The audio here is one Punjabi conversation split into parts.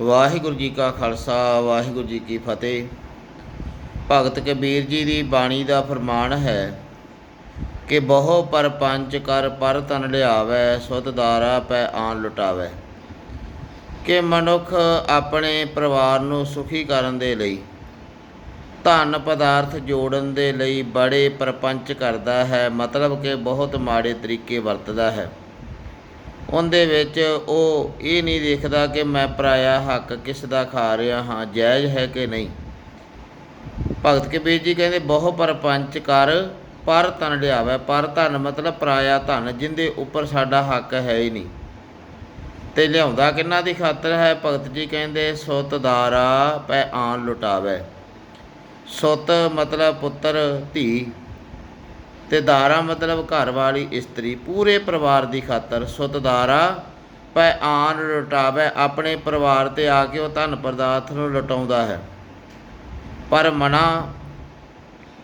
ਵਾਹਿਗੁਰੂ ਜੀ ਕਾ ਖਾਲਸਾ, ਵਾਹਿਗੁਰੂ ਜੀ ਕੀ ਫਤਿਹ। ਭਗਤ ਕਬੀਰ ਜੀ ਦੀ ਬਾਣੀ ਦਾ ਫਰਮਾਨ ਹੈ ਕਿ ਬਹੁ ਪਰਪੰਚ ਕਰ ਪਰ ਤਨ ਲਿਆਵੈ ਸੁਤ ਦਾਰਾ ਪੈ ਆਨ ਲੁਟਾਵੈ। ਕਿ ਮਨੁੱਖ ਆਪਣੇ ਪਰਿਵਾਰ ਨੂੰ ਸੁਖੀ ਕਰਨ ਦੇ ਲਈ, ਧਨ ਪਦਾਰਥ ਜੋੜਨ ਦੇ ਲਈ ਬੜੇ ਪਰਪੰਚ ਕਰਦਾ ਹੈ, ਮਤਲਬ ਕਿ ਬਹੁਤ ਮਾੜੇ ਤਰੀਕੇ ਵਰਤਦਾ ਹੈ। ਉਹਦੇ ਵਿੱਚ ਉਹ ਇਹ ਨਹੀਂ ਦੇਖਦਾ ਕਿ ਮੈਂ ਪਰਾਇਆ ਹੱਕ ਕਿਸ ਦਾ ਖਾ ਰਿਹਾ ਹਾਂ, ਜਾਇਜ਼ ਹੈ ਕਿ ਨਹੀਂ। ਭਗਤ ਕਬੀਰ ਜੀ ਕਹਿੰਦੇ, ਬਹੁ ਪਰਪੰਚ ਕਰ, ਪਰ ਧਨ ਲਿਆਵੇ। ਪਰ ਧਨ ਮਤਲਬ ਪਰਾਇਆ ਧਨ, ਜਿੰਦੇ ਉੱਪਰ ਸਾਡਾ ਹੱਕ ਹੈ ਹੀ ਨਹੀਂ। ਤੇ ਲਿਆਉਂਦਾ ਕਿੰਨਾ ਦੀ ਖਾਤਰ ਹੈ? ਭਗਤ ਜੀ ਕਹਿੰਦੇ, ਸੁੱਤ ਦਾਰਾ ਪੈ ਆਨ ਲੁਟਾਵੇ। ਸੁੱਤ ਮਤਲਬ ਪੁੱਤਰ ਧੀ। ਤੇ ਦਾਰਾ ਮਤਲਬ ਘਰ ਵਾਲੀ ਇਸਤਰੀ ਪੂਰੇ ਪਰਿਵਾਰ ਦੀ ਖਾਤਰ ਸੁੱਤ ਦਾਰਾ ਪੈ ਆਨ ਲੁਟਾਵੇ, ਆਪਣੇ ਪਰਿਵਾਰ ਤੇ ਆ ਕੇ ਉਹ ਧਨ ਪਦਾਰਥ ਨੂੰ ਲੁਟਾਉਂਦਾ ਹੈ। ਪਰ ਮਨਾ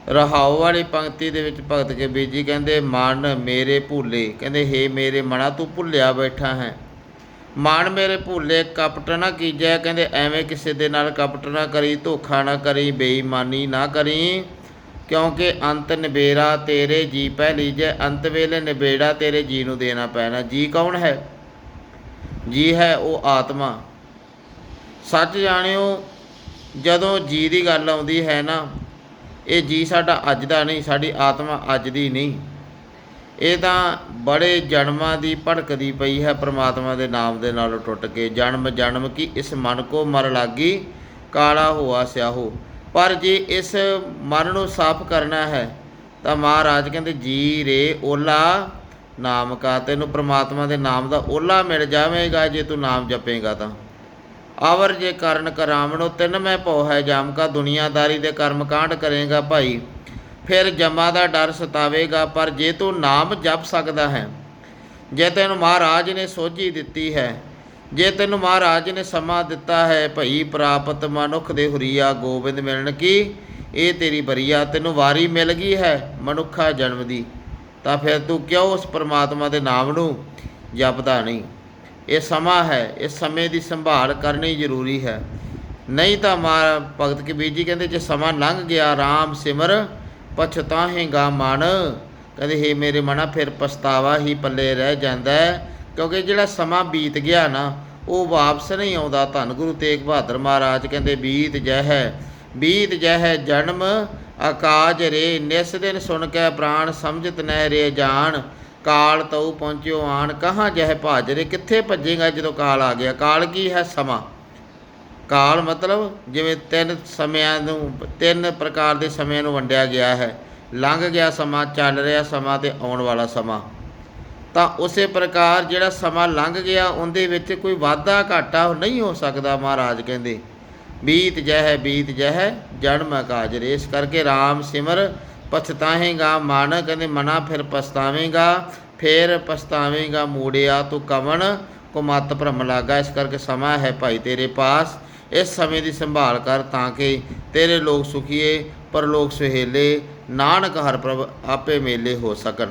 ਰਹਾਉ ਵਾਲੀ ਪੰਕਤੀ ਦੇ ਵਿੱਚ ਭਗਤ ਕੇ ਬੀਜੀ ਕਹਿੰਦੇ, ਮਨ ਮੇਰੇ ਭੁੱਲੇ। ਕਹਿੰਦੇ, ਹੇ ਮੇਰੇ ਮਨਾ, ਤੂੰ ਭੁੱਲਿਆ ਬੈਠਾ ਹੈ। ਮਨ ਮੇਰੇ ਭੁੱਲੇ, ਕਪਟ ਨਾ ਕੀਜੈ। ਕਹਿੰਦੇ, ਐਵੇਂ ਕਿਸੇ ਦੇ ਨਾਲ ਕਪਟ ਨਾ ਕਰੀ, ਧੋਖਾ ਨਾ ਕਰੀ, ਬੇਈਮਾਨੀ ਨਾ ਕਰੀ। ਕਿਉਂਕਿ ਅੰਤ ਨਿਬੇੜਾ ਤੇਰੇ ਜੀ ਪੈ ਲੀਜੈ, ਅੰਤ ਵੇਲੇ ਨਿਬੇੜਾ ਤੇਰੇ ਜੀ ਨੂੰ ਦੇਣਾ ਪੈਣਾ। ਜੀ ਕੌਣ ਹੈ? ਜੀ ਹੈ ਉਹ ਆਤਮਾ। ਸੱਚ ਜਾਣਿਓ, ਜਦੋਂ ਜੀ ਦੀ ਗੱਲ ਆਉਂਦੀ ਹੈ ਨਾ, ਇਹ ਜੀ ਸਾਡਾ ਅੱਜ ਦਾ ਨਹੀਂ, ਸਾਡੀ ਆਤਮਾ ਅੱਜ ਦੀ ਨਹੀਂ। ਇਹ ਤਾਂ ਬੜੇ ਜਨਮਾਂ ਦੀ ਭੜਕਦੀ ਪਈ ਹੈ ਪ੍ਰਮਾਤਮਾ ਦੇ ਨਾਮ ਦੇ ਨਾਲ ਟੁੱਟ ਕੇ। ਜਨਮ ਜਨਮ ਕੀ ਇਸ ਮਨ ਕੋ ਮਰ ਲਾਗੀ, ਕਾਲਾ ਹੋਆ ਸਿਆਹੋ। ਪਰ ਜੇ ਇਸ ਮਨ ਨੂੰ ਸਾਫ਼ ਕਰਨਾ ਹੈ, ਤਾਂ ਮਹਾਰਾਜ ਕਹਿੰਦੇ, ਜੀ ਰੇ ਓਲਾ ਨਾਮ ਕਾ ਤੈਨੂੰ ਪ੍ਰਮਾਤਮਾ ਦੇ ਨਾਮ ਦਾ ਓਲਾ ਮਿਲ ਜਾਵੇਗਾ, ਜੇ ਤੂੰ ਨਾਮ ਜਪੇਗਾ ਤਾਂ। ਆਵਰ ਜੇ ਕਰਨ ਕਰਾਵਣੋ, ਤਿੰਨ ਮੈਂ ਭਉ ਹੈ ਜਾਮ ਕਾ ਦੁਨੀਆਦਾਰੀ ਦੇ ਕਰਮ ਕਾਂਡ ਕਰੇਗਾ ਭਾਈ। ਫਿਰ ਜਮਾ ਦਾ ਡਰ ਸਤਾਵੇਗਾ, ਪਰ ਜੇ ਤੂੰ ਨਾਮ ਜਪ ਸਕਦਾ ਹੈ, ਜੇ ਤੈਨੂੰ ਮਹਾਰਾਜ ਨੇ ਸੋਝੀ ਦਿੱਤੀ ਹੈ ਜੇ ਤੈਨੂੰ ਮਹਾਰਾਜ ਨੇ ਸਮਾਂ ਦਿੱਤਾ ਹੈ, ਭਈ ਪ੍ਰਾਪਤ ਮਨੁੱਖ ਦੇ ਹੁਰੀਆ ਗੋਬਿੰਦ ਮਿਲਣ ਕੀ? ਇਹ ਤੇਰੀ ਬਰੀਆ ਤੈਨੂੰ ਵਾਰੀ ਮਿਲ ਗਈ ਹੈ ਮਨੁੱਖਾ ਜਨਮ ਦੀ। ਤਾਂ ਫਿਰ ਤੂੰ ਕਿਉਂ ਉਸ ਪਰਮਾਤਮਾ ਦੇ ਨਾਮ ਨੂੰ ਜਪਦਾ ਨਹੀਂ? ਇਹ ਸਮਾਂ ਹੈ, ਇਸ ਸਮੇਂ ਦੀ ਸੰਭਾਲ ਕਰਨੀ ਜ਼ਰੂਰੀ ਹੈ। ਨਹੀਂ ਤਾਂ ਮਾ ਭਗਤ ਕਬੀਰ ਜੀ ਕਹਿੰਦੇ, ਜੇ ਸਮਾਂ ਲੰਘ ਗਿਆ RAM ਸਿਮਰ ਪਛਤਾਹੇਗਾ ਮਨ। ਕਹਿੰਦੇ, ਹੇ ਮੇਰੇ ਮਨਾ, ਫਿਰ ਪਛਤਾਵਾ ਹੀ ਪੱਲੇ ਰਹਿ ਜਾਂਦਾ ਹੈ। ਕਿਉਂਕਿ ਜਿਹੜਾ ਸਮਾਂ ਬੀਤ ਗਿਆ ਨਾ, ਉਹ ਵਾਪਸ ਨਹੀਂ ਆਉਂਦਾ। ਧੰਨ ਗੁਰੂ ਤੇਗ ਬਹਾਦਰ ਮਹਾਰਾਜ ਕਹਿੰਦੇ, ਬੀਤ ਜਹ ਬੀਤ ਜਹ ਜਨਮ, ਆਕਾਜ ਰੇ, ਨਿਸ ਦਿਨ ਸੁਣ ਕੇ ਪ੍ਰਾਣ ਸਮਝਤ ਨਹਿ ਰੇ ਜਾਣ। ਕਾਲ ਤਉ ਪਹੁੰਚਿਓ ਆਣ, ਕਹਾਂ ਜਹ ਭਾਜ ਰੇ, ਕਿੱਥੇ ਭੱਜੇਗਾ ਜਦੋਂ ਕਾਲ ਆ ਗਿਆ? ਕਾਲ ਕੀ ਹੈ? ਸਮਾਂ। ਕਾਲ ਮਤਲਬ ਜਿਵੇਂ ਤਿੰਨ ਸਮਿਆਂ ਨੂੰ, ਤਿੰਨ ਪ੍ਰਕਾਰ ਦੇ ਸਮਿਆਂ ਨੂੰ ਵੰਡਿਆ ਗਿਆ ਹੈ। ਲੰਘ ਗਿਆ ਸਮਾਂ, ਚੱਲ ਰਿਹਾ ਸਮਾਂ ਤੇ ਆਉਣ ਵਾਲਾ ਸਮਾਂ। ਤਾਂ ਉਸੇ ਪ੍ਰਕਾਰ ਜਿਹੜਾ ਸਮਾਂ ਲੰਘ ਗਿਆ, ਉਹਦੇ ਵਿੱਚ ਕੋਈ ਵਾਧਾ ਘਾਟਾ ਨਹੀਂ ਹੋ ਸਕਦਾ, ਮਹਾਰਾਜ ਕਹਿੰਦੇ। ਬੀਤ ਜਹ ਬੀਤ ਜਹ, ਜਨਮ ਕਾਜ ਇਸ ਕਰਕੇ RAM ਸਿਮਰ ਪਛਤਾਹੇਗਾ ਮਨ, ਕਹਿੰਦੇ ਮਨਾ ਫਿਰ ਪਛਤਾਵੇਂਗਾ ਫਿਰ ਪਛਤਾਵੇਂਗਾ ਮੂੜਿਆ ਤੂੰ ਕਵਣ, ਕੋ ਮਤ ਭ੍ਰਮ ਲਾਗਾ, ਇਸ ਕਰਕੇ ਸਮਾਂ ਹੈ ਭਾਈ ਤੇਰੇ ਪਾਸ, ਇਸ ਸਮੇਂ ਦੀ ਸੰਭਾਲ ਕਰ ਤਾਂ ਕਿ ਤੇਰੇ ਲੋਕ ਸੁਖੀਏ ਪਰ ਲੋਕ ਸੁਹੇਲੇ, ਨਾਨਕ ਹਰ ਪ੍ਰਭ ਆਪੇ ਮੇਲੇ ਹੋ ਸਕਣ।